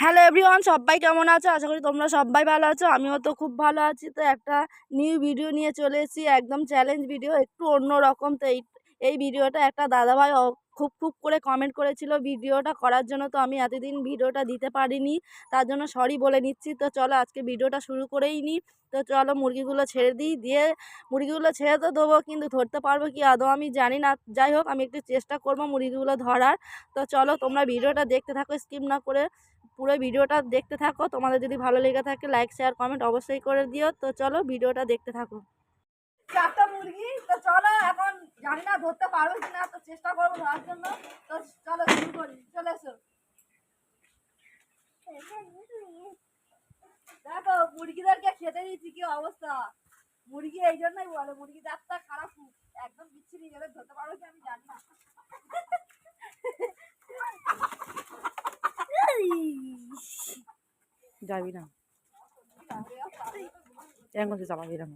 Hello everyone সবাই কেমন আছো? আশা করি তোমরা সবাই ভালো আছো, আমিও তো খুব ভালো আছি। তো একটা নিউ ভিডিও নিয়ে চলে এসেছি, একদম চ্যালেঞ্জ ভিডিও একটু অন্য রকম তো এই এই ভিডিওটা একটা দাদাভাই খুব খুব করে কমেন্ট করেছিল ভিডিওটা। করার জন্য তো আমি এতদিন ভিডিওটা দিতে পারিনি। তার জন্য সরি বলে নিচ্ছি। তো চলো আজকে ভিডিওটা শুরু করেই নিই তো চলো মুরগিগুলো ছেড়ে দিই। দিয়ে মুরগিগুলো ছেড়ে তো দেবো, কিন্তু ধরতে পারব কি আদৌ আমি জানি না। যাই হোক, আমি একটু চেষ্টা করব মুরগিগুলো ধরার। তো চলো তোমরা ভিডিওটা দেখতে থাকো স্কিপ না করে পুরো ভিডিওটা দেখতে থাকো। তোমাদের যদি ভালো লেগে থাকে লাইক শেয়ার কমেন্ট অবশ্যই করে দিও। তো চলো ভিডিওটা দেখতে থাকো। চারটা মুরগি? তো চলো এখন জানি না ধরতে পারব কি না তো চেষ্টা করব ধরার জন্য। তো চলো শুরু করি চলে এসো। দেখো মুরগিদেরকে খেতে দিচ্ছি কি অবস্থা? মুরগি এই জন্যই বলে মুরগি জাতটা খারাপ একদম বিচ্ছিরি এবার ধরতে পারব কি আমি জানি না। যাবি না। এরকম এরকম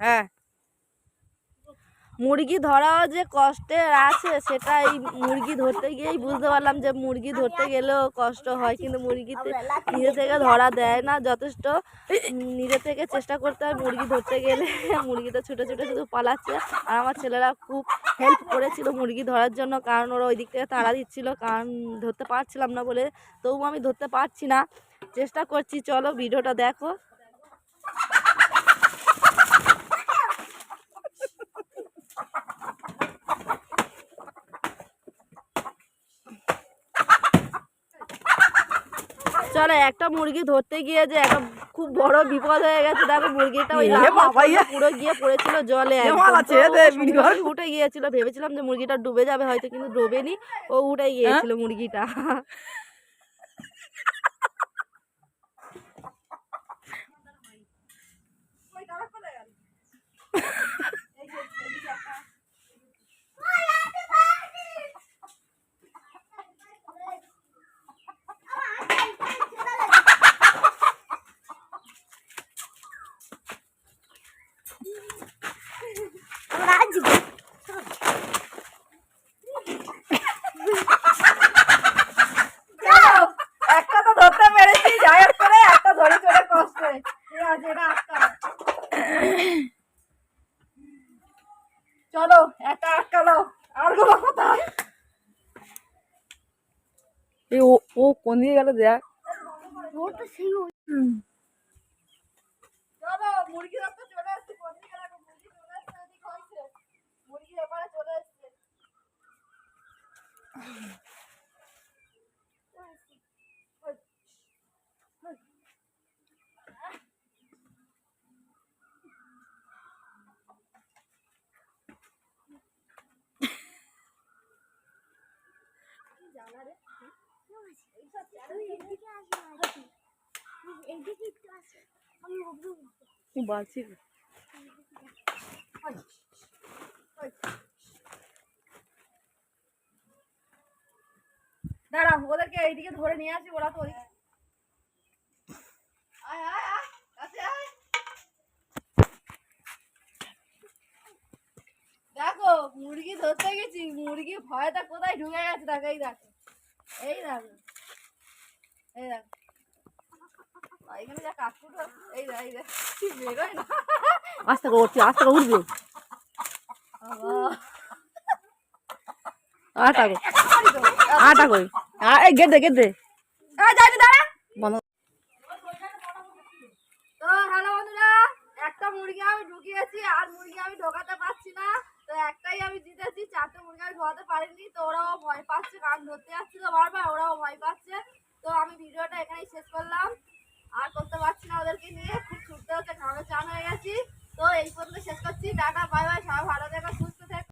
হ্যাঁ মুরগি ধরাও যে কষ্টের আছে, সেটা এই মুরগি ধরতে গিয়েই বুঝতে পারলাম যে মুরগি ধরতে গেলেও কষ্ট হয়। কিন্তু মুরগিতে নিজে থেকে ধরা দেয় না যথেষ্ট। নিজে থেকে চেষ্টা করতে হয় মুরগি ধরতে গেলে। মুরগিটা ছুটে ছুটে শুধু পালাচ্ছে। আর আমার ছেলেরা খুব হেল্প করেছিল মুরগি ধরার জন্য, কারণ ওরা ওই দিক থেকে তাড়া দিচ্ছিল, কারণ ধরতে পারছিলাম না বলে। তবু আমি ধরতে পারছি না। চেষ্টা করছি, চলো ভিডিওটা দেখো। চলো একটা মুরগি ধরতে গিয়ে যে একটা খুব বড় বিপদ হয়ে গেছে দেখো মুরগিটা ওই। পুরো গিয়ে পড়েছিল জলে উঠে গিয়েছিল ভেবেছিলাম যে মুরগিটা ডুবে যাবে হয়তো কিন্তু ডুবেনি ও উঠে গিয়েছিল মুরগিটা। একটা তো ধরতে পেরেছি হোক করে একটা ধরে চলে চলো একটা আটকালো আরগুলো কোথায় ও কোন দিকে গেল দেখ ওর তো সেই চলো মুরগি রক্ত চলে আসছে কোনদিকে রাখো মুরগি চলে আসছে এদিক হয়েছে মুরগি এবারে চলে আসছে এইদিকে একটু আছে আমি দাঁড়া ওদেরকে এইদিকে ধরে নিয়ে আসি ওরা তো আয় আয় আয় কাছে আয়। দেখো মুরগি ধরতে গেছি মুরগি ভয়টা কোথায় ঢুকে গেছে? দেখো এই দেখো। এই দেখো। এই দেখো। এখানে যা কাকুট এই বেরোয় না? আস্তে করে উঠছে আস্তে করে উঠবে। আটা করে আটা করে আ- এই গেট দে এই যাবি দাঁড়া বন্ধ। তো হ্যালো বন্ধুরা একটা মুরগি আমি ঢুকিয়েছি আর মুরগি আমি ঢোকাতে পারছি না। তো একটাই আমি জিতেছি চারটে মুরগি আমি ঢোকাতে পারিনি। তো ওরাও ভয় পাচ্ছে কারণ ধরতে যাচ্ছিল বারবার ওরাও ভয় পাচ্ছে। তো আমি ভিডিওটা এখানেই শেষ করলাম। আর করতে পারছি না ওদেরকে নিয়ে খুব ছুটতে হচ্ছে ঘামে চান হয়ে গেছি। তো এই পর্যন্ত শেষ করছি টাটা বাই বাই সবাই ভালো থেকো।